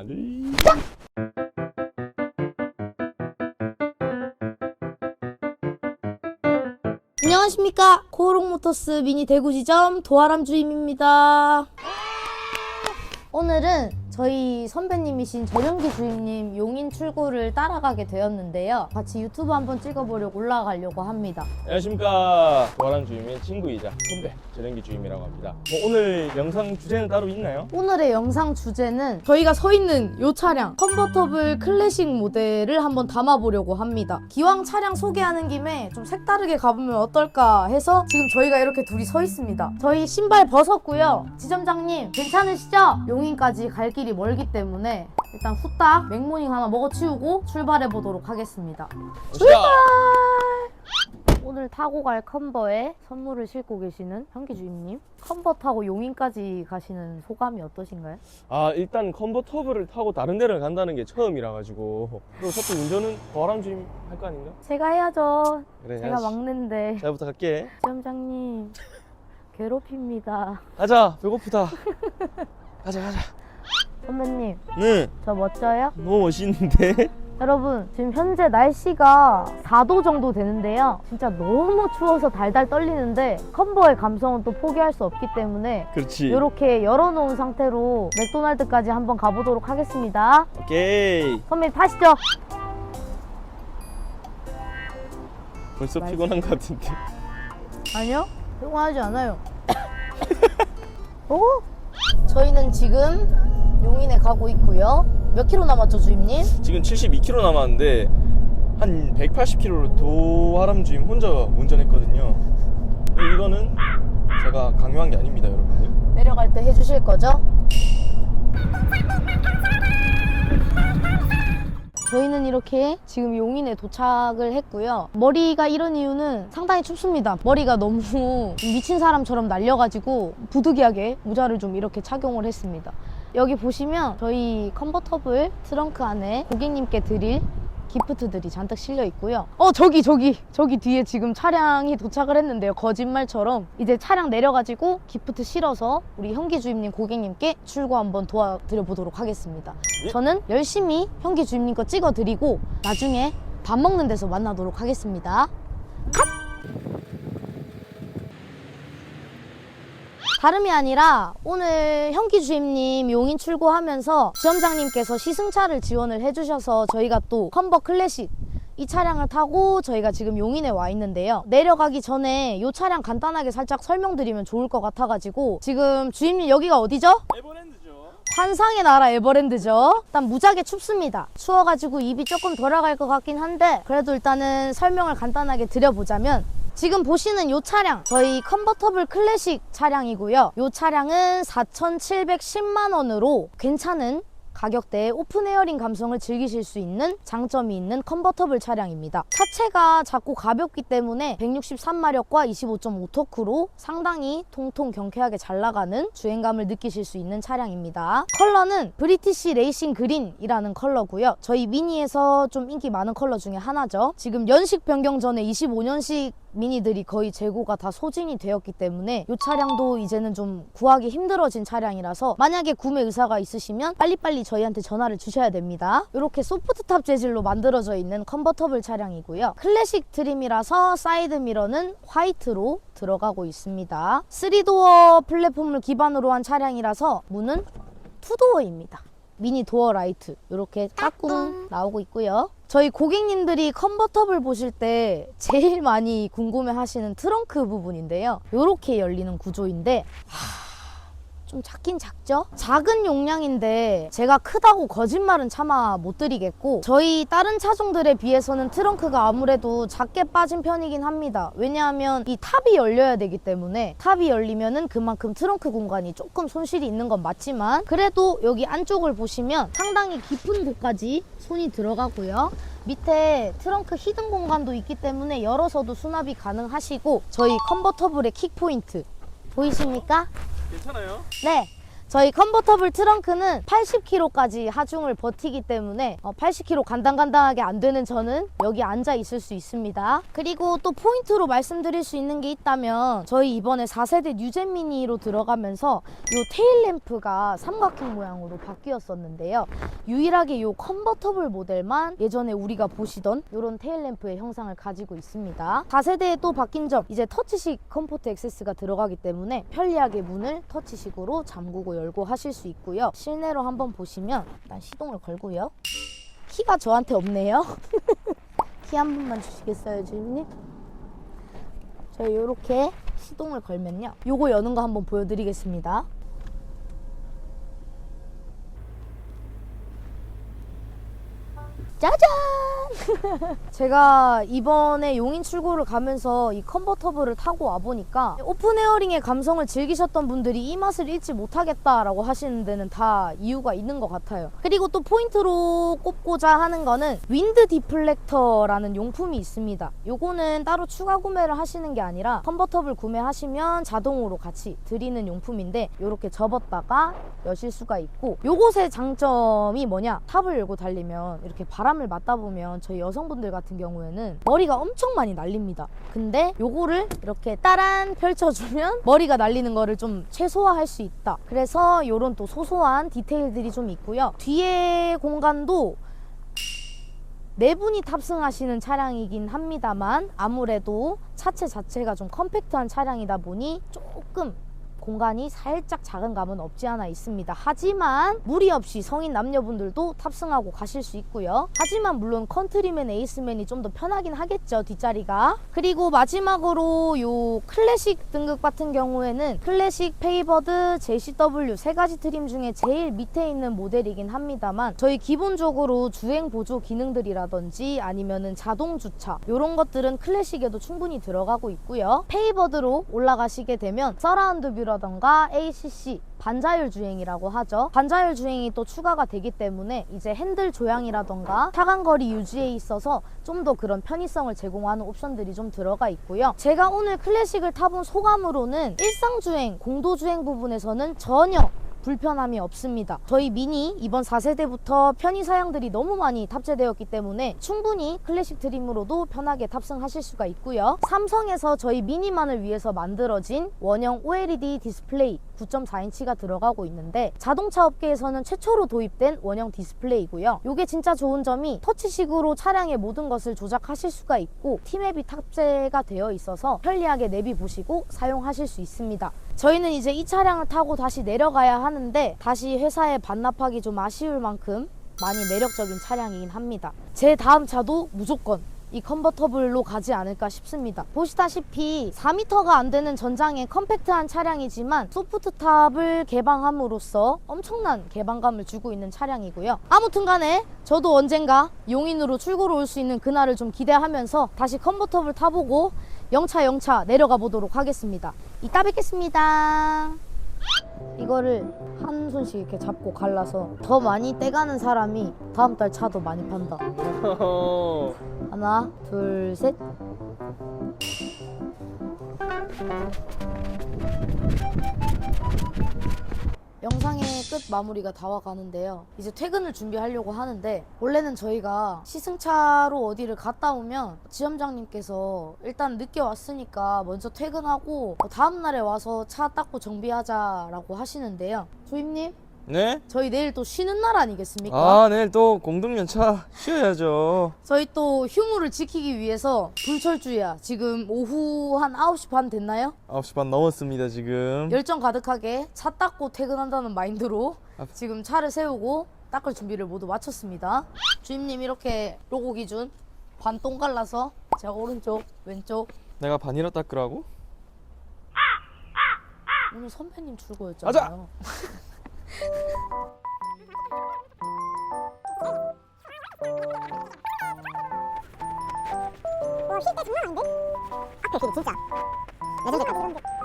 하나, 둘. 안녕하십니까 코오롱모터스 미니 대구지점 도아람 주임입니다 오늘은 저희 선배님이신 전영기 주임님 용인 출구를 따라가게 되었는데요 같이 유튜브 한번 찍어보려고 올라가려고 합니다 안녕하십니까. 도아람 주임의 친구이자 선배 전영기 주임이라고 합니다. 뭐 오늘 영상 주제는 따로 있나요? 오늘의 영상 주제는 저희가 서 있는 이 차량 컨버터블 클래식 모델을 한번 담아보려고 합니다. 기왕 차량 소개하는 김에 좀 색다르게 가보면 어떨까 해서 지금 저희가 이렇게 둘이 서 있습니다. 저희 신발 벗었고요. 지점장님 괜찮으시죠? 용인까지 갈 길이 멀기 때문에 일단 후딱 맥모닝 하나 먹어치우고 출발해 보도록 하겠습니다. 출발! 오늘 타고 갈 컨버에 선물을 싣고 계시는 현기 주임님 컨버 타고 용인까지 가시는 소감이 어떠신가요? 아 일단 컨버터블을 타고 다른 데를 간다는 게 처음이라 가지고 그리고 첫째 운전은 도아람 주임 할 거 아닌가? 제가 해야죠. 그래. 제가 해야지. 막는데 잘 부탁할게. 지점장님 괴롭힙니다. 가자. 배고프다. 가자 가자. 선배님 네. 저 멋져요? 너무 멋있는데. 여러분 지금 현재 날씨가 4도 정도 되는데요. 진짜 너무 추워서 달달 떨리는데 컨버의 감성은 또 포기할 수 없기 때문에 그렇지. 이렇게 열어놓은 상태로 맥도날드까지 한번 가보도록 하겠습니다. 오케이. 선배님 타시죠. 벌써 맛있- 피곤한 것 같은데. 아니요. 피곤하지 않아요. 오? 저희는 지금 용인에 가고 있고요. 몇 킬로 남았죠, 주임님? 지금 72km 남았는데 한 180km로 도아람 주임 혼자 운전했거든요. 이거는 제가 강요한 게 아닙니다, 여러분들. 내려갈 때 해주실 거죠? 저희는 이렇게 지금 용인에 도착을 했고요. 머리가 이런 이유는 상당히 춥습니다. 머리가 너무 미친 사람처럼 날려가지고 부득이하게 모자를 좀 이렇게 착용을 했습니다. 여기 보시면 저희 컨버터블 트렁크 안에 고객님께 드릴 기프트들이 잔뜩 실려 있고요. 어 저기 저기 저기 뒤에 지금 차량이 도착을 했는데요. 거짓말처럼 이제 차량 내려가지고 기프트 실어서 우리 현기 주임님 고객님께 출고 한번 도와드려 보도록 하겠습니다. 예. 저는 열심히 현기 주임님 거 찍어드리고 나중에 밥 먹는 데서 만나도록 하겠습니다. 다름이 아니라 오늘 현기 주임님 용인 출고하면서 지점장님께서 시승차를 지원을 해주셔서 저희가 또 컨버 클래식 이 차량을 타고 저희가 지금 용인에 와 있는데요. 내려가기 전에 이 차량 간단하게 살짝 설명드리면 좋을 것 같아가지고 지금 주임님 여기가 어디죠? 에버랜드죠. 환상의 나라 에버랜드죠. 일단 무지하게 춥습니다. 추워가지고 입이 조금 돌아갈 것 같긴 한데 그래도 일단은 설명을 간단하게 드려보자면 지금 보시는 이 차량 저희 컨버터블 클래식 차량이고요. 이 차량은 4,710만 원으로 괜찮은 가격대에 오픈 에어링 감성을 즐기실 수 있는 장점이 있는 컨버터블 차량입니다. 차체가 작고 가볍기 때문에 163마력과 25.5토크로 상당히 통통 경쾌하게 잘 나가는 주행감을 느끼실 수 있는 차량입니다. 컬러는 브리티시 레이싱 그린이라는 컬러고요. 저희 미니에서 좀 인기 많은 컬러 중에 하나죠. 지금 연식 변경 전에 25년식 미니들이 거의 재고가 다 소진이 되었기 때문에 이 차량도 이제는 좀 구하기 힘들어진 차량이라서 만약에 구매 의사가 있으시면 빨리빨리 저희한테 전화를 주셔야 됩니다. 이렇게 소프트탑 재질로 만들어져 있는 컨버터블 차량이고요. 클래식 트림이라서 사이드 미러는 화이트로 들어가고 있습니다. 3도어 플랫폼을 기반으로 한 차량이라서 문은 투도어입니다. 미니 도어 라이트 이렇게 까꿍 나오고 있고요. 저희 고객님들이 컨버터블 보실 때 제일 많이 궁금해 하시는 트렁크 부분인데요. 이렇게 열리는 구조인데 하, 좀 작긴 작죠? 작은 용량인데 제가 크다고 거짓말은 차마 못 드리겠고 저희 다른 차종들에 비해서는 트렁크가 아무래도 작게 빠진 편이긴 합니다. 왜냐하면 이 탑이 열려야 되기 때문에 탑이 열리면은 그만큼 트렁크 공간이 조금 손실이 있는 건 맞지만 그래도 여기 안쪽을 보시면 상당히 깊은 곳까지 손이 들어가고요. 밑에 트렁크 히든 공간도 있기 때문에 열어서도 수납이 가능하시고 저희 컨버터블의 킥 포인트 보이십니까? 괜찮아요? 네. 저희 컨버터블 트렁크는 80kg까지 하중을 버티기 때문에 80kg 간당간당하게 안 되는 저는 여기 앉아 있을 수 있습니다. 그리고 또 포인트로 말씀드릴 수 있는 게 있다면 저희 이번에 4세대 뉴젠 미니로 들어가면서 이 테일 램프가 삼각형 모양으로 바뀌었었는데요. 유일하게 이 컨버터블 모델만 예전에 우리가 보시던 이런 테일 램프의 형상을 가지고 있습니다. 4세대에 또 바뀐 점 이제 터치식 컴포트 액세스가 들어가기 때문에 편리하게 문을 터치식으로 잠그고 열고 하실 수 있고요. 실내로 한번 보시면 일단 시동을 걸고요. 키가 저한테 없네요. 키 한 번만 주시겠어요, 주임님? 저희 이렇게 시동을 걸면요. 요거 여는 거 한번 보여드리겠습니다. 짜잔! 제가 이번에 용인 출고를 가면서 이 컨버터블을 타고 와보니까 오픈 에어링의 감성을 즐기셨던 분들이 이 맛을 잃지 못하겠다라고 하시는 데는 다 이유가 있는 것 같아요. 그리고 또 포인트로 꼽고자 하는 거는 윈드 디플렉터라는 용품이 있습니다. 요거는 따로 추가 구매를 하시는 게 아니라 컨버터블 구매하시면 자동으로 같이 드리는 용품인데 이렇게 접었다가 여실 수가 있고 요것의 장점이 뭐냐 탑을 열고 달리면 이렇게 바람을 맞다 보면 저희 여성 분들 같은 경우에는 머리가 엄청 많이 날립니다. 근데 요거를 이렇게 따란 펼쳐주면 머리가 날리는 거를 좀 최소화할 수 있다. 그래서 요런 또 소소한 디테일들이 좀 있고요. 뒤에 공간도 네 분이 탑승하시는 차량이긴 합니다만 아무래도 차체 자체가 좀 컴팩트한 차량이다 보니 조금 공간이 살짝 작은 감은 없지 않아 있습니다. 하지만 무리 없이 성인 남녀분들도 탑승하고 가실 수 있고요. 하지만 물론 컨트리맨 에이스맨이 좀 더 편하긴 하겠죠 뒷자리가. 그리고 마지막으로 요 클래식 등급 같은 경우에는 클래식, 페이버드, JCW 세 가지 트림 중에 제일 밑에 있는 모델이긴 합니다만 저희 기본적으로 주행 보조 기능들이라든지 아니면은 자동 주차 이런 것들은 클래식에도 충분히 들어가고 있고요. 페이버드로 올라가시게 되면 서라운드 뷰 라던가 ACC 반자율 주행이라고 하죠. 반자율 주행이 또 추가가 되기 때문에 이제 핸들 조향이라던가 차간거리 유지에 있어서 좀 더 그런 편의성을 제공하는 옵션들이 좀 들어가 있고요. 제가 오늘 클래식을 타본 소감으로는 일상주행, 공도주행 부분에서는 전혀 불편함이 없습니다. 저희 미니 이번 4세대부터 편의 사양들이 너무 많이 탑재되었기 때문에 충분히 클래식 트림으로도 편하게 탑승하실 수가 있고요. 삼성에서 저희 미니만을 위해서 만들어진 원형 OLED 디스플레이 9.4인치가 들어가고 있는데 자동차 업계에서는 최초로 도입된 원형 디스플레이고요. 이게 진짜 좋은 점이 터치식으로 차량의 모든 것을 조작하실 수가 있고 티맵이 탑재가 되어 있어서 편리하게 내비 보시고 사용하실 수 있습니다. 저희는 이제 이 차량을 타고 다시 내려가야 하는데 다시 회사에 반납하기 좀 아쉬울 만큼 많이 매력적인 차량이긴 합니다. 제 다음 차도 무조건 이 컨버터블로 가지 않을까 싶습니다. 보시다시피 4m가 안 되는 전장의 컴팩트한 차량이지만 소프트탑을 개방함으로써 엄청난 개방감을 주고 있는 차량이고요. 아무튼 간에 저도 언젠가 용인으로 출고로 올 수 있는 그날을 좀 기대하면서 다시 컨버터블 타보고 영차 영차 내려가 보도록 하겠습니다. 이따 뵙겠습니다. 이거를 한 손씩 이렇게 잡고 갈라서 더 많이 떼가는 사람이 다음 달 차도 많이 판다. 하나, 둘, 셋. 영상의 끝 마무리가 다 와가는데요. 이제 퇴근을 준비하려고 하는데 원래는 저희가 시승차로 어디를 갔다 오면 지점장님께서 일단 늦게 왔으니까 먼저 퇴근하고 다음 날에 와서 차 닦고 정비하자라고 하시는데요. 조임님, 네? 저희 내일 또 쉬는 날 아니겠습니까? 아 내일 또 공동연차 쉬어야죠 저희 또 휴무를 지키기 위해서 불철주야 지금 오후 한 9시 반 됐나요? 9시 반 넘었습니다 지금 열정 가득하게 차 닦고 퇴근한다는 마인드로 아. 지금 차를 세우고 닦을 준비를 모두 마쳤습니다. 주임님 이렇게 로고 기준 반똥 갈라서 제가 오른쪽 왼쪽 내가 반이라 닦으라고? 오늘 선배님 출고였잖아요. 어, 쉴때 장난 아닌데? 앞에 길 진짜 레전드 카드